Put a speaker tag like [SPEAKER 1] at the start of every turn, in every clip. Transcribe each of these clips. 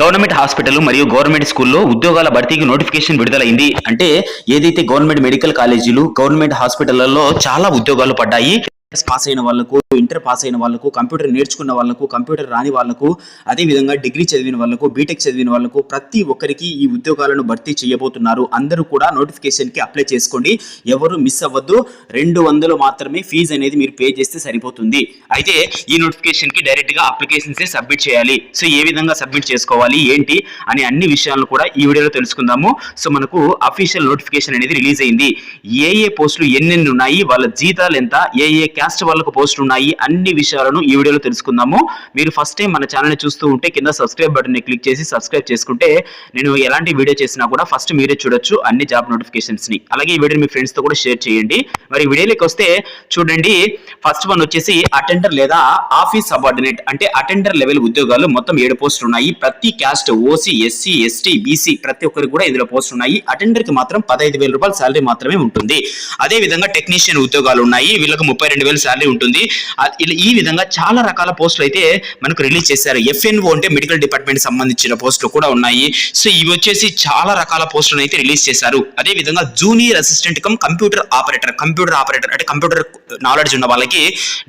[SPEAKER 1] Government hospital మరియు government స్కూల్లో ఉద్యోగాల భర్తీకి నోటిఫికేషన్ విడుదలైంది. అంటే ఏదైతే గవర్నమెంట్ మెడికల్ కాలేజీలు గవర్నమెంట్ హాస్పిటళ్ళలో చాలా ఉద్యోగాలు పడ్డాయి. పాస్ అయిన వాళ్ళకు ఇంటర్ పాస్ అయిన వాళ్ళకు కంప్యూటర్ నేర్చుకున్న వాళ్ళకు కంప్యూటర్ రాని వాళ్ళకు అదే విధంగా డిగ్రీ చదివిన వాళ్ళకు బీటెక్ చదివిన వాళ్ళకు ప్రతి ఒక్కరికి ఈ ఉద్యోగాలను భర్తీ చేయబోతున్నారు. అందరూ కూడా నోటిఫికేషన్కి అప్లై చేసుకోండి. ఎవరు మిస్ అవ్వద్దు. రెండు వందలు మాత్రమే ఫీజు అనేది మీరు పే చేస్తే సరిపోతుంది. అయితే ఈ నోటిఫికేషన్కి డైరెక్ట్ అప్లికేషన్స్ సబ్మిట్ చేయాలి. సో ఏ విధంగా సబ్మిట్ చేసుకోవాలి ఏంటి అని అన్ని విషయాలను కూడా ఈ వీడియోలో తెలుసుకుందాము. సో మనకు అఫీషియల్ నోటిఫికేషన్ అనేది రిలీజ్ అయింది. ఏ ఏ పోస్టులు ఎన్నెన్ని ఉన్నాయి వాళ్ళ జీతాలు ఎంత ఏ ఏ క్యాస్ట్ వాళ్ళకు పోస్ట్ ఉన్నాయి. అన్ని విషయాలను ఈ వీడియోలో తెలుసుకుందాము. మీరు ఫస్ట్ టైం మన ఛానల్ని చూస్తూ ఉంటే కింద సబ్స్క్రైబ్ బటన్ని క్లిక్ చేసి సబ్స్క్రైబ్ చేసుకుంటే నేను ఎలాంటి వీడియో చేసినా కూడా ఫస్ట్ మీరే చూడొచ్చు అన్ని జాబ్ నోటిఫికేషన్స్ని అలాగే ఈ వీడియోని మీ ఫ్రెండ్స్తో కూడా షేర్ చేయండి. మరి వీడియోలోకి వస్తే చూడండి ఫస్ట్ వన్ వచ్చేసి అటెండర్ లేదా ఆఫీస్ సబార్డినేట్ అంటే అటెండర్ లెవెల్ ఉద్యోగాలు మొత్తం ఏడు పోస్టులు ఉన్నాయి. ప్రతి caste OC SC ST BC ప్రతి ఒక్కరికి కూడా ఇందులో పోస్టులు ఉన్నాయి. అటెండర్కి మాత్రం పదహైదు వేల రూపాయల శాలరీ మాత్రమే ఉంటుంది. అదే విధంగా టెక్నీషియన్ ఉద్యోగాలు ఉన్నాయి. వీళ్ళకి ముప్పై రెండు వేల శాలరీ ఉంటుంది. ఈ విధంగా చాలా రకాల పోస్టులు అయితే మనకు రిలీజ్ చేశారు. ఎఫ్ఎన్ఓ అంటే మెడికల్ డిపార్ట్మెంట్ సంబంధించిన పోస్టులు కూడా ఉన్నాయి. సో ఇవి వచ్చేసి చాలా రకాల పోస్టులను అయితే రిలీజ్ చేశారు. అదే విధంగా junior assistant cum computer operator computer operator అంటే కంప్యూటర్ నాలెడ్జ్ ఉన్న వాళ్ళకి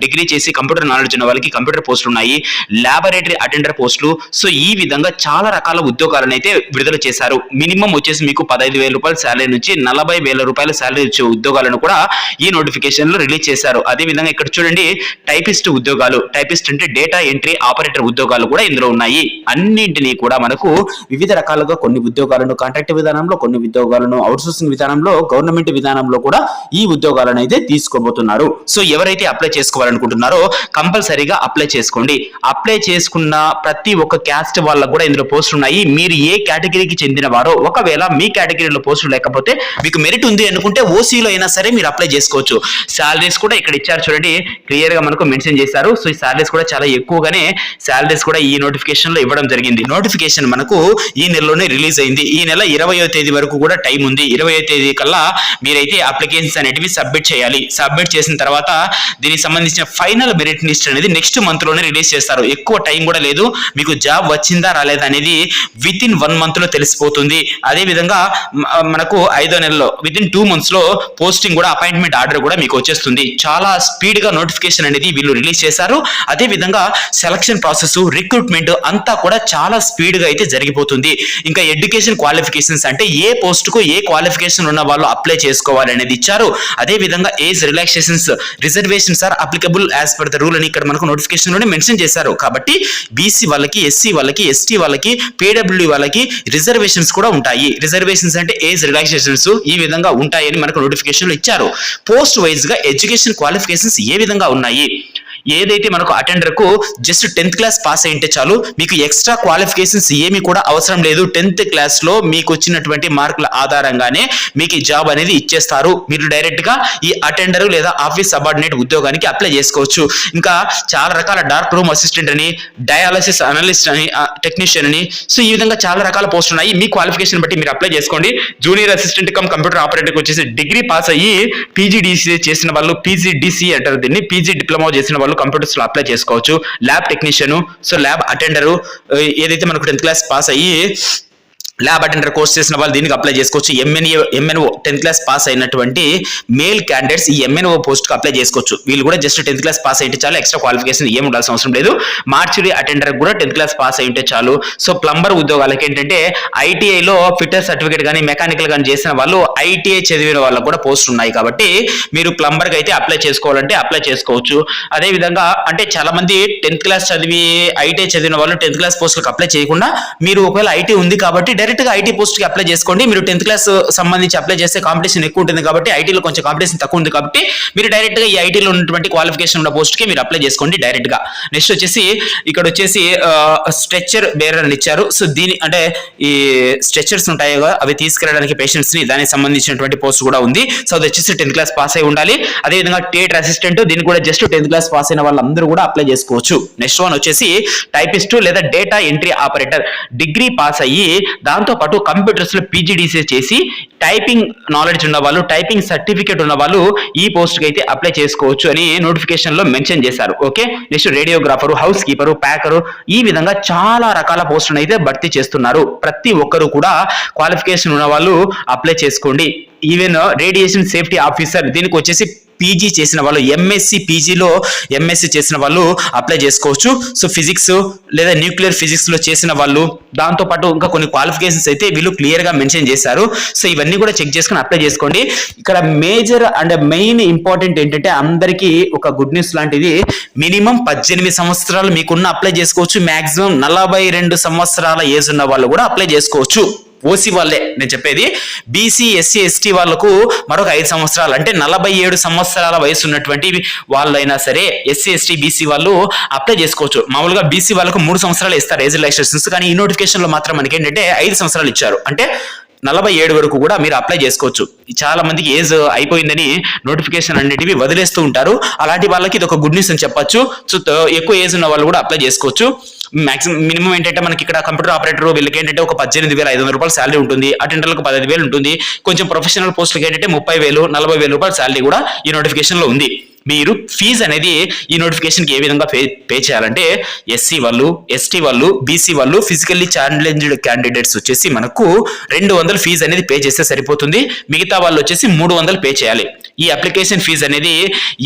[SPEAKER 1] డిగ్రీ చేసి కంప్యూటర్ నాలెడ్జ్ ఉన్న వాళ్ళకి కంప్యూటర్ పోస్టులు ఉన్నాయి. లాబొరేటరీ అటెండర్ పోస్టులు. సో ఈ విధంగా చాలా రకాల ఉద్యోగాలను అయితే విడుదల చేశారు. మినిమం వచ్చేసి మీకు పదహైదు వేల రూపాయల శాలరీ నుంచి నలభై వేల రూపాయల శాలరీ వచ్చే ఉద్యోగాలను కూడా ఈ నోటిఫికేషన్లో రిలీజ్ చేశారు. అదే విధంగా ఇక్కడ చూడండి టైపిస్ట్ ఉద్యోగాలు. టైపిస్ట్ అంటే డేటా ఎంట్రీ ఆపరేటర్ ఉద్యోగాలు కూడా ఇందులో ఉన్నాయి. అన్నింటినీ కూడా మనకు వివిధ రకాలుగా కొన్ని ఉద్యోగాలను కాంట్రాక్ట్ విధానంలో కొన్ని ఉద్యోగాలను అవుట్సోర్సింగ్ విధానంలో గవర్నమెంట్ విధానంలో కూడా ఈ ఉద్యోగాలను అయితే తీసుకోబోతున్నారు. సో ఎవరైతే అప్లై చేసుకోవాలనుకుంటున్నారో కంపల్సరీగా అప్లై చేసుకోండి. అప్లై చేసుకున్న ప్రతి ఒక్క క్యాస్ట్ వాళ్ళకు కూడా ఇందులో పోస్టులు ఉన్నాయి. మీరు ఏ కేటగిరీకి చెందిన వారో ఒకవేళ మీ కేటగిరీలో పోస్టులు లేకపోతే మీకు మెరిట్ ఉంది అనుకుంటే ఓసీలో అయినా సరే మీరు అప్లై చేసుకోవచ్చు. శాలరీస్ కూడా ఇక్కడ ఇచ్చారు. చూడండి. క్లియర్గా మనకు మెన్షన్ చేశారు. సో ఈ శాలరీస్ కూడా చాలా ఎక్కువగానే శాలరీస్ కూడా ఈ నోటిఫికేషన్లో ఇవ్వడం జరిగింది. నోటిఫికేషన్ మనకు ఈ నెలలోనే రిలీజ్ అయింది. ఈ నెల ఇరవయో తేదీ వరకు కూడా టైం ఉంది. ఇరవయో తేదీ కల్లా మీరైతే అప్లికేషన్స్ అనేటివి సబ్మిట్ చేయాలి. సబ్మిట్ చేసిన తర్వాత దీనికి సంబంధించిన ఫైనల్ మెరిట్ లిస్ట్ అనేది నెక్స్ట్ మంత్లోనే రిలీజ్ చేస్తారు. ఎక్కువ టైం కూడా లేదు. మీకు జాబ్ వచ్చిందా రాలేదా అనేది విత్ ఇన్ వన్ మంత్లో తెలిసిపోతుంది. అదే విధంగా మనకు ఐదో నెలలో విత్ ఇన్ టూ మంత్స్లో పోస్టింగ్ కూడా అపాయింట్మెంట్ ఆర్డర్ కూడా మీకు వచ్చేస్తుంది. చాలా స్పీడ్గా నోటిఫికేషన్ అనేది వీళ్ళు రిలీజ్ చేశారు. అదే విధంగా సెలక్షన్ ప్రాసెస్ రిక్రూట్మెంట్ అంతా కూడా చాలా స్పీడ్గా అయితే జరిగిపోతుంది. ఇంకా ఎడ్యుకేషన్ క్వాలిఫికేషన్స్ అంటే ఏ పోస్ట్కు ఏ క్వాలిఫికేషన్ ఉన్న వాళ్ళు అప్లై చేసుకోవాలి అనేది ఇచ్చారు. అదే విధంగా age relaxations reservations are applicable as per the rule అని ఇక్కడ మనకు నోటిఫికేషన్లోనే మెన్షన్ చేశారు. కాబట్టి బీసీ వాళ్ళకి ఎస్సీ వాళ్ళకి ఎస్టీ వాళ్ళకి పీడబ్ల్యూ వాళ్ళకి రిజర్వేషన్స్ కూడా ఉంటాయి. రిజర్వేషన్స్ అంటే ఏజ్ రిలాక్సేషన్స్ ఈ విధంగా ఉంటాయని మనకు నోటిఫికేషన్లో ఇచ్చారు. పోస్ట్ వైజ్గా గా ఎడ్యుకేషన్ కేసెస్ ఏ విధంగా ఉన్నాయి? ఏదైతే మనకు అటెండర్కు జస్ట్ టెన్త్ క్లాస్ పాస్ అయింటే చాలు మీకు ఎక్స్ట్రా క్వాలిఫికేషన్స్ ఏమీ కూడా అవసరం లేదు. టెన్త్ క్లాస్లో మీకు వచ్చినటువంటి మార్కుల ఆధారంగానే మీకు ఈ జాబ్ అనేది ఇచ్చేస్తారు. మీరు డైరెక్ట్గా ఈ అటెండర్ లేదా ఆఫీస్ సబార్డినేట్ ఉద్యోగానికి అప్లై చేసుకోవచ్చు. ఇంకా చాలా రకాల డార్క్ రూమ్ అసిస్టెంట్ అని డయాలసిస్ అనలిస్ట్ అని టెక్నీషియన్ అని సో ఈ విధంగా చాలా రకాల పోస్ట్ ఉన్నాయి. మీ క్వాలిఫికేషన్ బట్టి మీరు అప్లై చేసుకోండి. Junior assistant cum computer operator వచ్చేసి డిగ్రీ పాస్ అయ్యి పీజీడీసీ చేసిన వాళ్ళు పీజీడీసీ అంటారు దీన్ని పీజీ డిప్లొమా చేసిన వాళ్ళు కంప్యూటర్స్లో అప్లై చేసుకోవచ్చు. Lab technician so lab attender ఏదైతే మనకు టెన్త్ క్లాస్ పాస్ అయ్యి ల్యాబ్ అటెండర్ కోర్స్ చేసిన వాళ్ళు దీనికి అప్లై చేసుకోవచ్చు. MNA MNO tenth class pass అయినటువంటి మేల్ క్యాండిడేట్స్ ఈ ఎంఎన్ఓ పోస్ట్కి అప్లై చేసుకోవచ్చు. వీళ్ళు కూడా జస్ట్ టెన్త్ క్లాస్ పాస్ అయితే చాలు ఎక్స్ట్రా క్వాలిఫికేషన్ ఏం ఉండాల్సిన అవసరం లేదు. మార్చురీ అటెండర్ కూడా టెన్త్ క్లాస్ పాస్ అయి ఉంటే చాలు. సో ప్లంబర్ ఉద్యోగాలకి ఏంటంటే ఐటీఐలో లో ఫిట్టర్ సర్టిఫికేట్ కానీ మెకానికల్ కానీ చేసిన వాళ్ళు ఐటీఐ చదివిన వాళ్ళకు కూడా పోస్ట్ ఉన్నాయి కాబట్టి మీరు ప్లంబర్కి అయితే అప్లై చేసుకోవాలంటే అప్లై చేసుకోవచ్చు. అదేవిధంగా అంటే చాలా మంది టెన్త్ క్లాస్ చదివి ఐటీఐ చదివిన వాళ్ళు టెన్త్ క్లాస్ పోస్టులకు అప్లై చేయకుండా మీరు ఒకవేళ ఐటీ ఉంది కాబట్టి డైరెక్ట్గా ఐటీ పోస్ట్కి అప్లై చేసుకోండి. మీరు టెన్త్ క్లాస్ సంబంధించి అప్లై చేస్తే కాంపిటీషన్ ఎక్కువ ఉంటుంది కాబట్టి ఐటీలో కొంచెం కాంపిటీషన్ తక్కువ ఉంది కాబట్టి మీరు డైరెక్ట్గా ఈ ఐటీలో ఉన్నటువంటి క్వాలిఫికేషన్ ఉన్న పోస్ట్కి మీరు అప్లై చేసుకోండి డైరెక్ట్గా నెక్స్ట్ వచ్చేసి ఇక్కడ వచ్చేసి స్ట్రెచ్చర్ బేరర్ అని ఇచ్చారు. సో దీని అంటే ఈ స్ట్రెచర్స్ ఉంటాయి కదా అవి తీసుకెళ్ళడానికి పేషెంట్స్ని దానికి సంబంధించినటువంటి పోస్ట్ కూడా ఉంది. సో అది వచ్చేసి టెన్త్ క్లాస్ పాస్ అయి ఉండాలి. అదే విధంగా థియేటర్ అసిస్టెంట్ దీనికి కూడా జస్ట్ టెన్త్ క్లాస్ పాస్ అయిన వాళ్ళందరూ కూడా అప్లై చేసుకోవచ్చు. నెక్స్ట్ వన్ వచ్చేసి టైపిస్ట్ లేదా data entry operator degree pass అయ్యి దాంతోపాటు కంప్యూటర్స్లో పీజీడీసీ చేసి టైపింగ్ నాలెడ్జ్ ఉన్న వాళ్ళు టైపింగ్ సర్టిఫికేట్ ఉన్న వాళ్ళు ఈ పోస్ట్కి అయితే అప్లై చేసుకోవచ్చు అని నోటిఫికేషన్లో మెన్షన్ చేశారు. Okay next radiographer housekeeper packer ఈ విధంగా చాలా రకాల పోస్టులను అయితే భర్తీ చేస్తున్నారు. ప్రతి ఒక్కరు కూడా క్వాలిఫికేషన్ ఉన్న వాళ్ళు అప్లై చేసుకోండి. ఈవెన్ రేడియేషన్ సేఫ్టీ ఆఫీసర్ దీనికి వచ్చేసి పీజీ చేసిన వాళ్ళు ఎంఎస్సి పీజీలో ఎంఎస్సి చేసిన వాళ్ళు అప్లై చేసుకోవచ్చు. సో ఫిజిక్స్ లేదా న్యూక్లియర్ ఫిజిక్స్లో చేసిన వాళ్ళు దాంతో పాటు ఇంకా కొన్ని క్వాలిఫికేషన్స్ అయితే వీళ్ళు క్లియర్గా మెన్షన్ చేశారు. సో ఇవన్నీ కూడా చెక్ చేసుకుని అప్లై చేసుకోండి. ఇక్కడ మేజర్ అండ్ మెయిన్ ఇంపార్టెంట్ ఏంటంటే అందరికీ ఒక గుడ్ న్యూస్ లాంటిది. మినిమం పద్దెనిమిది సంవత్సరాలు మీకున్న అప్లై చేసుకోవచ్చు. మ్యాక్సిమం నలభై రెండు సంవత్సరాల ఏజ్ ఉన్న వాళ్ళు కూడా అప్లై చేసుకోవచ్చు. ఓసీ వాళ్ళే. నేను చెప్పేది బీసీ ఎస్సీ ఎస్టీ వాళ్ళకు మరొక ఐదు సంవత్సరాలు అంటే నలభై ఏడు సంవత్సరాల వయసు ఉన్నటువంటి వాళ్ళైనా సరే ఎస్సీ ఎస్టీ బీసీ వాళ్ళు అప్లై చేసుకోవచ్చు. మామూలుగా బీసీ వాళ్ళకు మూడు సంవత్సరాలు ఇస్తారు ఏజ్ రిలాక్సేషన్స్ కానీ ఈ నోటిఫికేషన్లో మాత్రం మనకి ఏంటంటే ఐదు సంవత్సరాలు ఇచ్చారు. అంటే నలభై ఏడు వరకు కూడా మీరు అప్లై చేసుకోవచ్చు. చాలా మందికి ఏజ్ అయిపోయిందని నోటిఫికేషన్ అనేటివి వదిలేస్తూ ఉంటారు. అలాంటి వాళ్ళకి ఇది ఒక గుడ్ న్యూస్ అని చెప్పొచ్చు. సో ఎక్కువ ఏజ్ ఉన్న వాళ్ళు కూడా అప్లై చేసుకోవచ్చు. మాక్సిమం మినిమం ఏంటంటే మనకి ఇక్కడ కంప్యూటర్ ఆపరేటర్ వీళ్ళకి ఏంటంటే ఒక పద్దెనిమిది వేల ఐదు వందల రూపాయలు శాలరీ ఉంటుంది. అటెండర్లకు పదహైదు వేలు ఉంటుంది. కొంచెం ప్రొఫెషనల్ పోస్టులకి ఏంటంటే ముప్పై వేలు నలభై వేల రూపాయల శాలరీ కూడా ఈ నోటిఫికేషన్లో ఉంది. మీరు ఫీజు అనేది ఈ నోటిఫికేషన్కి ఏ విధంగా పే పే చేయాలంటే ఎస్సీ వాళ్ళు ఎస్టీ వాళ్ళు బీసీ వాళ్ళు ఫిజికల్లీ ఛాలెంజ్డ్ క్యాండిడేట్స్ వచ్చేసి మనకు రెండు వందలు ఫీజు అనేది పే చేస్తే సరిపోతుంది. మిగతా వాళ్ళు వచ్చేసి మూడు వందలు పే చేయాలి. ఈ అప్లికేషన్ ఫీజు అనేది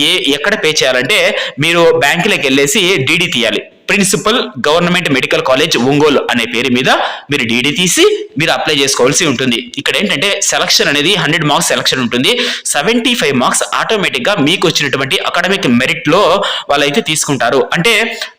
[SPEAKER 1] ఏ ఎక్కడ పే చేయాలంటే మీరు బ్యాంకులోకి వెళ్ళేసి డీడీ తీయాలి. Principal government medical college Ongole అనే పేరు మీద మీరు డీడీ తీసి మీరు అప్లై చేసుకోవాల్సి ఉంటుంది. ఇక్కడ ఏంటంటే సెలక్షన్ అనేది హండ్రెడ్ మార్క్స్ సెలక్షన్ ఉంటుంది. సెవెంటీ ఫైవ్ మార్క్స్ ఆటోమేటిక్గా మీకు వచ్చినటువంటి అకాడమిక్ మెరిట్లో వాళ్ళైతే తీసుకుంటారు. అంటే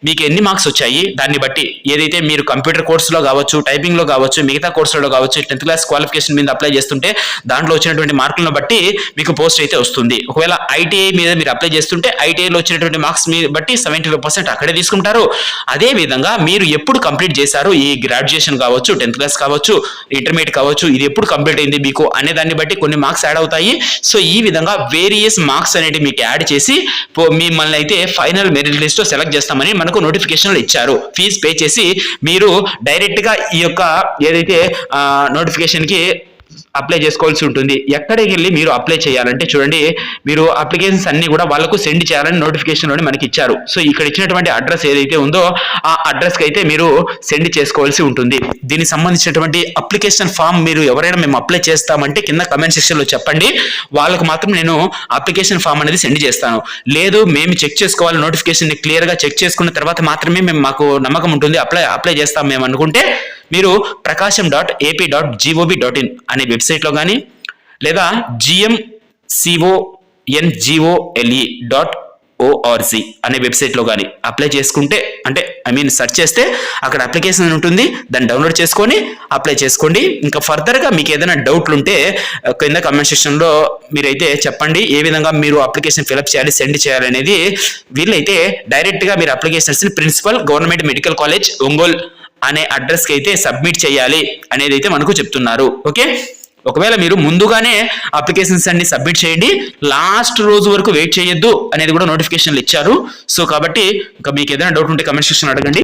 [SPEAKER 1] మీకు ఎన్ని మార్క్స్ వచ్చాయి? దాన్ని బట్టి ఏదైతే మీరు కంప్యూటర్ కోర్సులో కావచ్చు టైపింగ్లో కావచ్చు మిగతా కోర్సులలో కావచ్చు టెన్త్ క్లాస్ క్వాలిఫికేషన్ మీద అప్లై చేస్తుంటే దాంట్లో వచ్చినటువంటి మార్కులను బట్టి మీకు పోస్ట్ అయితే వస్తుంది. ఒకవేళ ఐటీఐ మీద మీరు అప్లై చేస్తుంటే ఐటీఐలో వచ్చినటువంటి మార్క్స్ మీద బట్టి సెవెంటీ ఫైవ్ పర్సెంట్ అక్కడే తీసుకుంటారు. అదేవిధంగా మీరు ఎప్పుడు కంప్లీట్ చేశారు ఈ గ్రాడ్యుయేషన్ కావచ్చు టెన్త్ క్లాస్ కావచ్చు ఇంటర్మీడియట్ కావచ్చు ఇది ఎప్పుడు కంప్లీట్ అయింది మీకు అనే దాన్ని బట్టి కొన్ని మార్క్స్ యాడ్ అవుతాయి. సో ఈ విధంగా వేరియస్ మార్క్స్ అనేవి మీకు యాడ్ చేసి మిమ్మల్ని అయితే ఫైనల్ మెరిట్ లిస్ట్ సెలెక్ట్ చేస్తామని మనకు నోటిఫికేషన్లు ఇచ్చారు. ఫీజు పే చేసి మీరు డైరెక్ట్గా ఈ యొక్క ఏదైతే నోటిఫికేషన్కి అప్లై చేసుకోవాల్సి ఉంటుంది. ఎక్కడికి వెళ్ళి మీరు అప్లై చేయాలంటే చూడండి మీరు అప్లికేషన్స్ అన్ని కూడా వాళ్ళకు సెండ్ చేయాలని నోటిఫికేషన్లోనే మనకి ఇచ్చారు. సో ఇక్కడ ఇచ్చినటువంటి అడ్రస్ ఏదైతే ఉందో ఆ అడ్రస్కి అయితే మీరు సెండ్ చేసుకోవాల్సి ఉంటుంది. దీనికి సంబంధించినటువంటి అప్లికేషన్ ఫామ్ మీరు ఎవరైనా మేము అప్లై చేస్తామంటే కింద కమెంట్ సెక్షన్లో చెప్పండి. వాళ్ళకు మాత్రం నేను అప్లికేషన్ ఫామ్ అనేది సెండ్ చేస్తాను. లేదు మేము చెక్ చేసుకోవాలి నోటిఫికేషన్ క్లియర్గా చెక్ చేసుకున్న తర్వాత మాత్రమే మేము మాకు నమ్మకం ఉంటుంది అప్లై అప్లై చేస్తాం మేము అనుకుంటే మీరు Prakasam dot AP dot GOB dot in అనే వెబ్సైట్లో కానీ లేదా జిఎం సిఓఎన్జిఓఎల్ఈ డాట్ ఓఆర్జీ అనే వెబ్సైట్లో కానీ అప్లై చేసుకుంటే అంటే ఐ మీన్ సెర్చ్ చేస్తే అక్కడ అప్లికేషన్ ఉంటుంది. దాన్ని డౌన్లోడ్ చేసుకొని అప్లై చేసుకోండి. ఇంకా ఫర్దర్గా మీకు ఏదైనా డౌట్లు ఉంటే కింద కమెంట్ సెక్షన్లో మీరైతే చెప్పండి. ఏ విధంగా మీరు అప్లికేషన్ ఫిలప్ చేయాలి సెండ్ చేయాలి అనేది వీళ్ళైతే డైరెక్ట్గా మీరు అప్లికేషన్స్ని principal government medical college Ongole అనే అడ్రస్కి అయితే సబ్మిట్ చేయాలి అనేది అయితే మనకు చెప్తున్నారు. ఓకే ఒకవేళ మీరు ముందుగానే అప్లికేషన్స్ అన్ని సబ్మిట్ చేయండి. లాస్ట్ రోజు వరకు వెయిట్ చేయొద్దు అనేది కూడా నోటిఫికేషన్లు ఇచ్చారు. సో కాబట్టి ఇంకా మీకు ఏదైనా డౌట్ ఉంటే కమెంట్ సెక్షన్ అడగండి.